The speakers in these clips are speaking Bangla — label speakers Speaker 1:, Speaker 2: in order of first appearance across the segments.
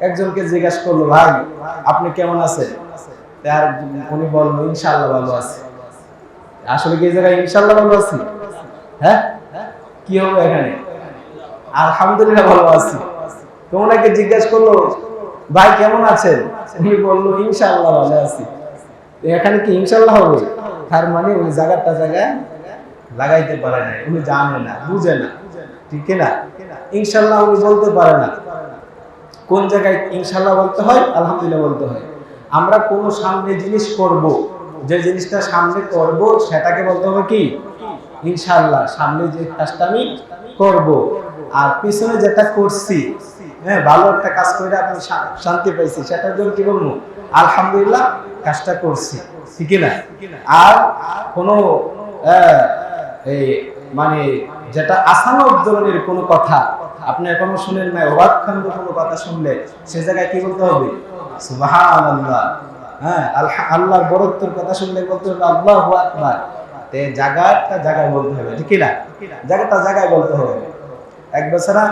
Speaker 1: একজনকে জিজ্ঞাসা করল, ভাই, আপনি কেমন আছেন? তার উনি বলল, ইনশাআল্লাহ ভালো আছে। আসলে কি জায়গায় ইনশাআল্লাহ ভালো আছি? হ্যাঁ? কি হবে এখানে? আলহামদুলিল্লাহ ভালো আছি। তো ওনাকে জিজ্ঞাসা করল, ভাই, কেমন আছেন? উনি বলল, ইনশাআল্লাহ ভালো আছি। এখানে কি ইনশাআল্লাহ হবে? তার মানে ওই জায়গাটা জায়গায় লাগাইতে পারে না উনি জানে না, বুঝে না। ঠিক না ইনশাআল্লাহ উনি বলতে পারে না। কোন জায়গায় ইনশাল্লাহ বলতে হয়? আলহামদুলিল্লাহ বলতে হয়। আমরা কোনো সামনে জিনিস করব, যে জিনিসটা সামনে করব, সেটাকে বলতে হবে কি? ইনশাআল্লাহ, সামনে যে কাজটা আমি করব। আর পিছনে যেটা করছি হ্যাঁ ভালো একটা কাজ করে আমি শান্তি পাইছি, সেটার জন্য কি বলব? আলহামদুলিল্লাহ, কাজটা করছি। ঠিক না? আর কোনো এই মানে যেটা আসানক ধরনের কোনো কথা, আপনি এখনও শুনেন নাই অবাকখান্ত কোনো কথা শুনলে, সে জায়গায় কি বলতে হবে? সুবহানাল্লাহ। হ্যাঁ আল্লাহ বরত্বের কথা শুনলে বলতে হবে, আল্লাহু আকবার। তে জায়গাটা জায়গায় বলতে হবে, ঠিক না? জায়গাটা জায়গায় বলতে হবে। এক বছরা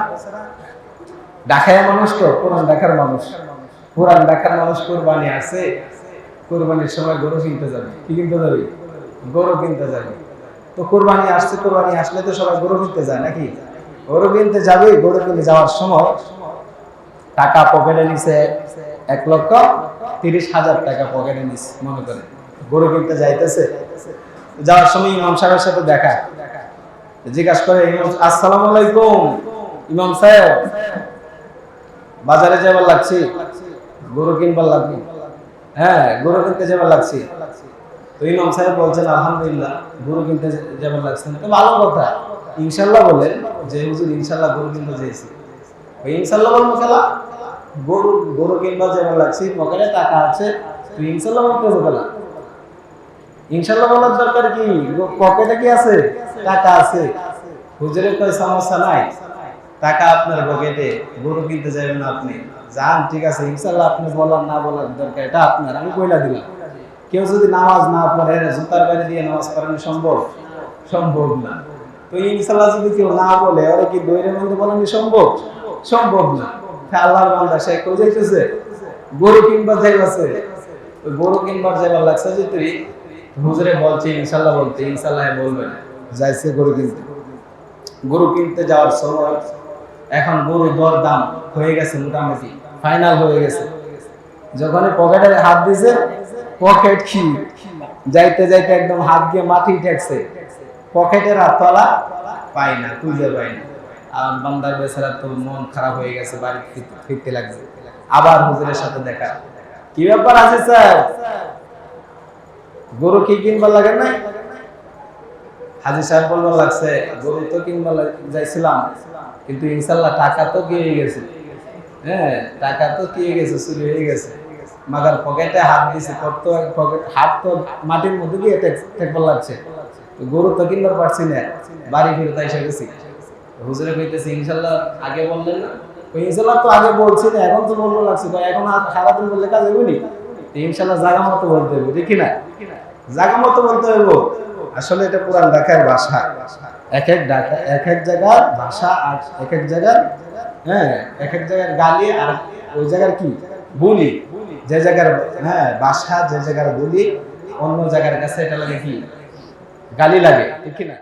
Speaker 1: ঢাকায় মানুষ তো পুরান ঢাকার মানুষ। মানুষ কোরবানি আছে, কোরবানির সময় গরু কিনতে যাবে। কি কিনতে যাবে? গরু কিনতে যাবে। তো কোরবানি আসছে, কোরবানি আসলে তো সবাই গরু কিনতে যায় নাকি? গরু কিনতে যাবে গরু কিনতে যাওয়ার সময় টাকা পকেটে নিছে এক লক্ষ তিরিশ হাজার টাকা পকেটে নিছে, মনে করে গরু কিনতে যাইতেছে। যাওয়ার সময় ইমাম সাহেবের সাথে দেখা। জিজ্ঞাসা করে, ইমাম, আসসালামু আলাইকুম। ইমাম সাহেব, বাজারে যাবার লাগছি। গরু কিনবার লাগবে। হ্যাঁ গরু কিনতে যাবার লাগছি। তো ইমাম সাহেব বলছেন, আলহামদুলিল্লাহ কিনতে লাগছেন তো ভালো কথা। ইনশাল্লাহ বলে যে, হুজুর ইনশাল্লাহ গরু কিনতে চেয়েছি ইনশাল্লাহ গরু গরু কিনবার যাবার লাগছি, পকেটে টাকা আছে তুই ইনশাল্লাহ ইনশাল্লাহ বলার দরকার কি? পকেটে কি আছে? টাকা আছে। হুজুরের কই সমস্যা নাই। টাকা আপনার পকেটে, গরু কিনতে যাবেন আপনি। যান, ঠিক আছে ইনশাল্লাহ আপনি বলার, না বলার দরকার, এটা আপনার, আমি কইলা দিলাম। কেউ যদি নামাজ না পড়ে জুতার বাড়ি দিয়ে নামাজ পড়ানো সম্ভব? সম্ভব না। তো ইনশাল্লাহ যদি কেউ না বলে ওরা কি দৈরের মধ্যে বলানো সম্ভব? সম্ভব না। আল্লাহর বান্দা সে কই যাইতেছে? গরু কিনবার যাইবাছে ওই গরু কিনবার যাইবার লাগছে যে তুই হুজুরে বলছে ইনশাল্লাহ বলতে ইনশাল্লাহ বলবেন যাইছে গরু কিনতে। গরু কিনতে যাওয়ার সময় এখন গরু দর দাম হয়ে গেছে মোটামুটি ফাইনাল হয়ে গেছে। যখন পকেটে হাত দিছে পকেট কি যাইতে যাইতে একদম হাত দিয়ে মাটি ঠেকছে। পকেটের পাই না, খুঁজে না। আর বান্দার বেচারা তো মন খারাপ হয়ে গেছে ফিরতে- লাগছে। আবার হুজুরের সাথে দেখা। কি ব্যাপার আছে স্যার? গরু কি কিনবার লাগে নাই? হাজি সাহেব বলবার লাগছে, গরু তো কিনবার যাইছিলাম। কিন্তু ইনশাল্লাহ টাকা তো কি হয়ে গেছে। হ্যাঁ টাকা তো কি হয়ে গেছে, চুরি হয়ে গেছে। মাগার পকেটে হাত দিছে কত পকেট হাত তো মাটির মধ্যে দিয়ে লাগছে। গরু তো কিনবার পারছি না, বাড়ি ফিরে তাই এসে গেছি হুজুরে কইতেছি, ইনশাল্লাহ আগে বললেন না? ইনশাল্লাহ তো আগে বলছি না, এখন তো বলব লাগছে এখন বললে কাজ হবে নি? তো ইনশাল্লাহ জাগা মতো বলতে হবে না? জাগা মতো বলতে হইব আসলে এটা পুরান ঢাকার ভাষা। এক এক ঢাকা, এক এক জায়গার ভাষা আর এক এক জায়গার হ্যাঁ এক এক জায়গার গালি আর ওই জায়গার কি? বলি। যে জায়গার হ্যাঁ বাসা, যে জায়গার বলি অন্য জায়গার কাছে এটা লাগে কি? গালি লাগে, ঠিক না